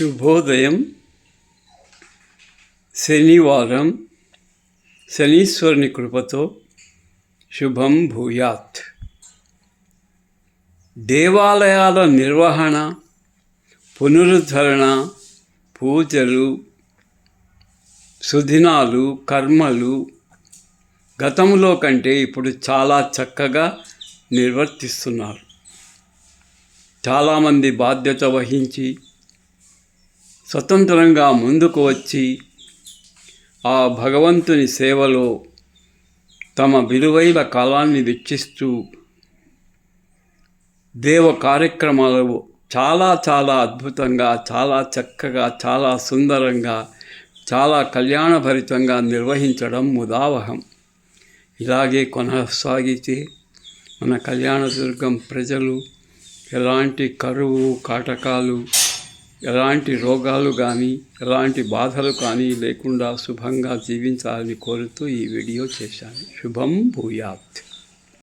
శుభోదయం. శనివారం. శనీశ్వరుని కృపతో శుభం భూయాత్. దేవాలయాల నిర్వహణ పునరుద్ధరణ పూజలు సుదినాలు కర్మలు గతంలో కంటే ఇప్పుడు చాలా చక్కగా నిర్వర్తిస్తున్నారు. చాలామంది బాధ్యత వహించి స్వతంత్రంగా ముందుకు వచ్చి ఆ భగవంతుని సేవలో తమ విలువైన కాలాన్ని వెచ్చిస్తూ దేవ కార్యక్రమాలు చాలా చాలా అద్భుతంగా చాలా చక్కగా చాలా సుందరంగా చాలా కళ్యాణభరితంగా నిర్వహించడం ముదావహం. ఇలాగే కొనసాగితే మన కళ్యాణదుర్గం ప్రజలు ఎలాంటి కరువు కాటకాలు ఎలాంటి రోగాలు కానీ ఎలాంటి బాధలు కానీ లేకుండా శుభంగా జీవించాలని కోరుతూ ఈ వీడియో చేశాను. శుభం భూయాత్.